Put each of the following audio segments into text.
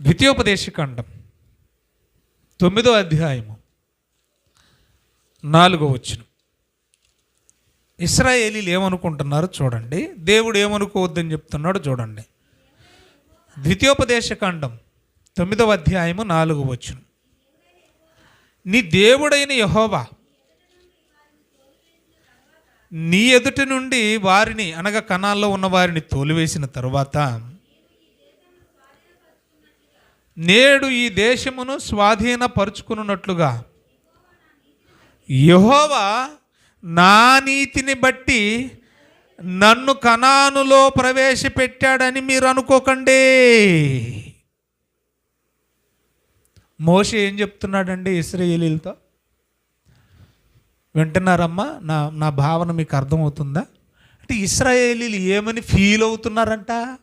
ద్వితీయోపదేశకాండం తొమ్మిదో అధ్యాయము నాలుగో వచ్చిన ఇస్రాయేలీలు ఏమనుకుంటున్నారో చూడండి. దేవుడు ఏమనుకోవద్దని చెప్తున్నాడో చూడండి. ద్వితీయోపదేశకాండం తొమ్మిదవ అధ్యాయము నాలుగు వచ్చును నీ దేవుడైన యహోవా నీ ఎదుటి నుండి వారిని అనగా కణాల్లో ఉన్న వారిని తోలివేసిన తరువాత నేడు ఈ దేశమును స్వాధీనపరుచుకున్నట్లుగా యహోవా నా నీతిని బట్టి నన్ను కణానులో ప్రవేశపెట్టాడని మీరు అనుకోకండి. మోష ఏం చెప్తున్నాడండి ఇస్రాయేలీలతో? వింటున్నారమ్మా? నా నా భావన మీకు అర్థమవుతుందా? అంటే ఇస్రాయేలీలు ఏమని ఫీల్ అవుతున్నారంట?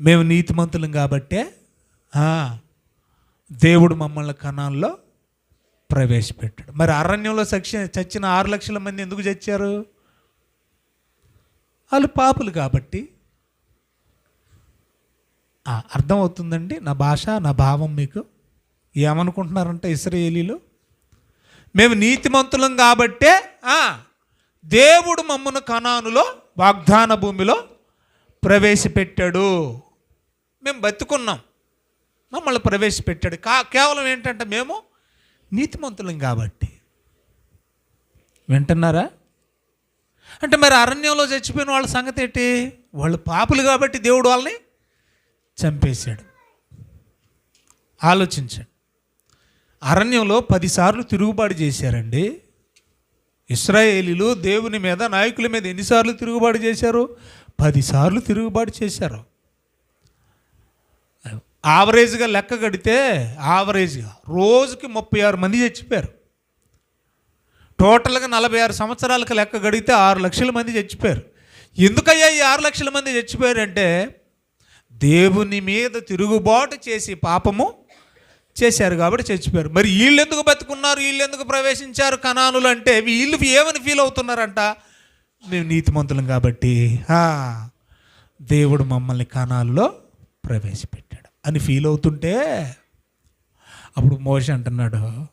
మేము నీతిమంతులం కాబట్టే దేవుడు మమ్మల్ని కణాల్లో ప్రవేశపెట్టాడు. మరి అరణ్యంలో సక్ష చచ్చిన ఆరు లక్షల మంది ఎందుకు చచ్చారు? వాళ్ళు పాపులు కాబట్టి. అర్థమవుతుందండి? నా భాష నా భావం మీకు ఏమనుకుంటున్నారంటే ఇస్రాయేలీలు? మేము నీతిమంతులం కాబట్టే దేవుడు మమ్మను కణానులో వాగ్దాన భూమిలో ప్రవేశపెట్టాడు. మేము బతుకున్నాం. మమ్మల్ని ప్రవేశపెట్టాడు. కా కేవలం ఏంటంటే మేము నీతిమంతులం కాబట్టి. వింటున్నారా? అంటే మరి అరణ్యంలో చచ్చిపోయిన వాళ్ళ సంగతి ఏంటి? వాళ్ళు పాపులు కాబట్టి దేవుడు వాళ్ళని చంపేశాడు. ఆలోచించండి. అరణ్యంలో పదిసార్లు తిరుగుబాటు చేశారండి. ఇస్రాయేలీలు దేవుని మీద నాయకుల మీద ఎన్నిసార్లు తిరుగుబాటు చేశారు? పదిసార్లు తిరుగుబాటు చేశారు. ఆవరేజ్గా లెక్క కడితే ఆవరేజ్గా రోజుకి ముప్పై ఆరు మంది చచ్చిపోయారు. టోటల్గా నలభై ఆరు సంవత్సరాలకు లెక్క గడిగితే ఆరు లక్షల మంది చచ్చిపోయారు. ఎందుకయ్యా ఈ ఆరు లక్షల మంది చచ్చిపోయారంటే దేవుని మీద తిరుగుబాటు చేసి పాపము చేశారు కాబట్టి చచ్చిపోయారు. మరి వీళ్ళు ఎందుకు బతుకున్నారు? వీళ్ళు ఎందుకు ప్రవేశించారు? కణానులు అంటే వీళ్ళు ఏమని ఫీల్ అవుతున్నారంట? మేము నీతిమంతులం కాబట్టి దేవుడు మమ్మల్ని కణాల్లో ప్రవేశపెట్టారు అని ఫీల్ అవుతుంటే అప్పుడు మోష అంటున్నాడు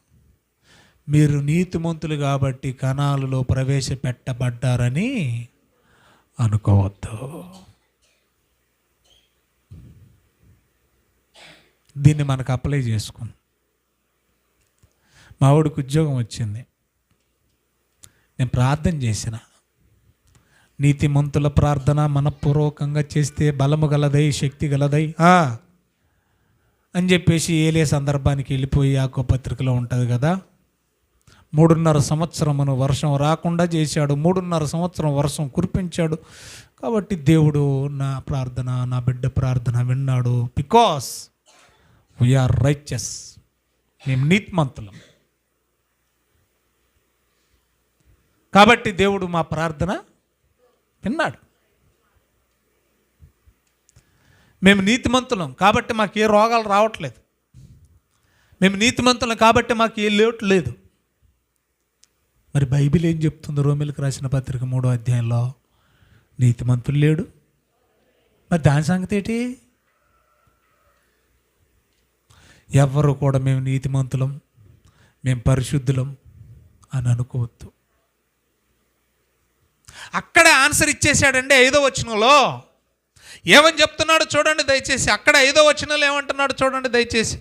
మీరు నీతిమంతులు కాబట్టి కణాలలో ప్రవేశపెట్టబడ్డారని అనుకోవద్దు. దీన్ని మనకు అప్లై చేసుకుంది. మా వాడికి ఉద్యోగం వచ్చింది. నేను ప్రార్థన చేసిన. నీతిమంతుల ప్రార్థన మనపూర్వకంగా చేస్తే బలము గలదై శక్తి గలదై. అని చెప్పేసి ఏలే సందర్భానికి వెళ్ళిపోయి ఆకో పత్రికలో ఉంటుంది కదా. మూడున్నర సంవత్సరమును వర్షం రాకుండా చేశాడు. మూడున్నర సంవత్సరం వర్షం కురిపించాడు. కాబట్టి దేవుడు నా ప్రార్థన నా బిడ్డ ప్రార్థన విన్నాడు. బికాస్ వీఆర్ రైచస్ మేము నీతిమంతులం. కాబట్టి దేవుడు మా ప్రార్థన విన్నాడు. మేము నీతిమంతులం కాబట్టి మాకు ఏ రోగాలు రావట్లేదు. మేము నీతిమంతులం కాబట్టి మాకు ఏ లోటు లేదు. మరి బైబిల్ ఏం చెప్తుంది? రోమిలకు రాసిన పత్రిక మూడో అధ్యాయంలో నీతిమంతులు లేడు. మరి దాని సంగతి ఏంటి? ఎవ్వరు కూడా మేము నీతిమంతులం మేము పరిశుద్ధులం అని అనుకోవద్దు. అక్కడే ఆన్సర్ ఇచ్చేసాడండి ఐదో వచనంలో. ఏమని చెప్తున్నాడు చూడండి దయచేసి. అక్కడ ఐదో వచనంలో ఏమంటున్నాడు చూడండి దయచేసి.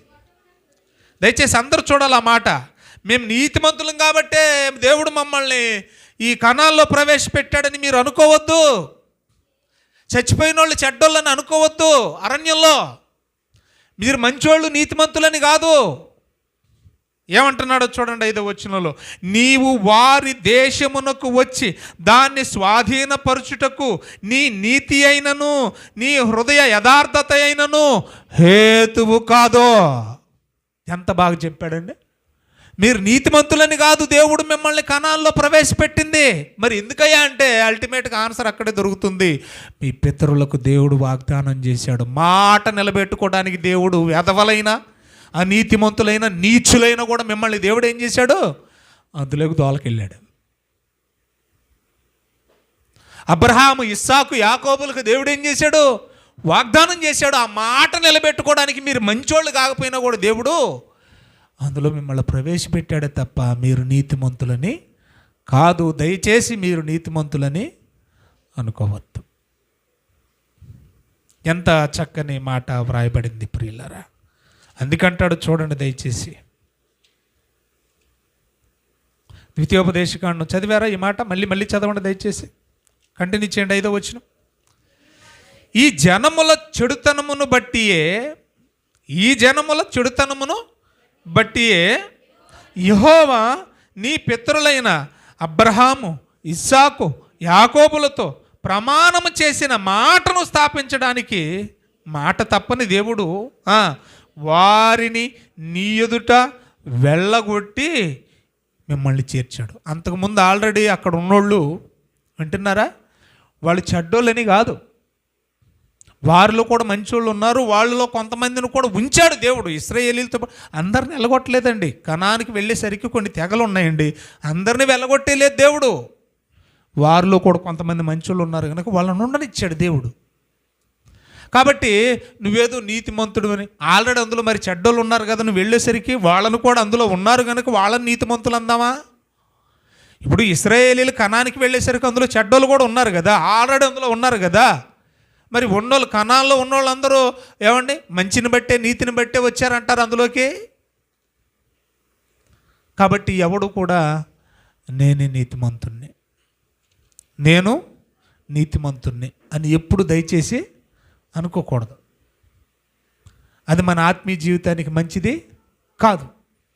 దయచేసి అందరూ చూడాలి ఆ మాట. మేము నీతిమంతులం కాబట్టే దేవుడు మమ్మల్ని ఈ కణాల్లో ప్రవేశపెట్టాడని మీరు అనుకోవద్దు. చచ్చిపోయిన వాళ్ళు చెడ్డోళ్ళని అనుకోవద్దు అరణ్యంలో. మీరు మంచోళ్ళు నీతిమంతులని కాదు. ఏమంటున్నాడో చూడండి ఐదో వచనంలో. నీవు వారి దేశమునకు వచ్చి దాన్ని స్వాధీనపరుచుటకు నీ నీతి అయినను నీ హృదయ యథార్థత అయినను హేతువు కాదో. ఎంత బాగా చెప్పాడండి. మీరు నీతిమంతులని కాదు దేవుడు మిమ్మల్ని కణాల్లో ప్రవేశపెట్టింది. మరి ఎందుకయ్యా అంటే అల్టిమేట్గా ఆన్సర్ అక్కడే దొరుకుతుంది. మీ పితరులకు దేవుడు వాగ్దానం చేశాడు. మాట నిలబెట్టుకోవడానికి దేవుడు వెధవలైన అనీతిమంతులైన నీచులైన కూడా మిమ్మల్ని దేవుడు ఏం చేశాడు? అందులోకి దోలకెళ్ళాడు. అబ్రహాము ఇస్సాకు యాకోబులకు దేవుడు ఏం చేశాడు? వాగ్దానం చేశాడు. ఆ మాట నిలబెట్టుకోవడానికి మీరు మంచోళ్ళు కాకపోయినా కూడా దేవుడు అందులో మిమ్మల్ని ప్రవేశపెట్టాడే తప్ప మీరు నీతిమంతులని కాదు. దయచేసి మీరు నీతిమంతులని అనుకోవద్దు. ఎంత చక్కని మాట వ్రాయబడింది ప్రియులరా. అందుకంటాడు చూడండి దయచేసి. ద్వితీయోపదేశకాండం చదివారా ఈ మాట? మళ్ళీ మళ్ళీ చదవండి దయచేసి. కంటిన్యూ చేయండి ఐదో వచ్చిన ఈ జనముల చెడుతనమును బట్టియే ఈ జనముల చెడుతనమును బట్టియే యహోవా నీ పితరులైన అబ్రహాము ఇస్సాకు యాకోబులతో ప్రమాణము చేసిన మాటను స్థాపించడానికి మాట తప్పని దేవుడు వారిని నీ ఎదుట వెళ్ళగొట్టి మిమ్మల్ని చేర్చాడు. అంతకుముందు ఆల్రెడీ అక్కడ ఉన్నోళ్ళు వింటున్నారా? వాళ్ళు చెడ్డోళ్ళని కాదు. వారిలో కూడా మంచోళ్ళు ఉన్నారు. వాళ్ళలో కొంతమందిని కూడా ఉంచాడు దేవుడు. ఇస్రాయేలీలతో అందరిని వెళ్ళగొట్టలేదండి. కణానికి వెళ్ళేసరికి కొన్ని తెగలు ఉన్నాయండి. అందరిని వెళ్ళగొట్టేలేదు దేవుడు. వారిలో కూడా కొంతమంది మంచోళ్ళు ఉన్నారు. కనుక వాళ్ళని ఉండనిచ్చాడు దేవుడు. కాబట్టి నువ్వేదో నీతిమంతుడు అని ఆల్రెడీ అందులో మరి చెడ్డోళ్ళు ఉన్నారు కదా నువ్వు వెళ్ళేసరికి వాళ్ళను కూడా అందులో ఉన్నారు కనుక వాళ్ళని నీతిమంతులు అందామా? ఇప్పుడు ఇస్రాయేలీలు కణానికి వెళ్ళేసరికి అందులో చెడ్డోళ్ళు కూడా ఉన్నారు కదా ఆల్రెడీ అందులో ఉన్నారు కదా. మరి ఉన్నోళ్ళు కణాల్లో ఉన్నోళ్ళందరూ ఏమండి? మంచిని బట్టే నీతిని బట్టే వచ్చారంటారు అందులోకి? కాబట్టి ఎవడు కూడా నేనే నీతిమంతుణ్ణి. నేను నీతిమంతుణ్ణి అని ఎప్పుడు దయచేసి అనుకోకూడదు. అది మన ఆత్మీయ జీవితానికి మంచిది కాదు.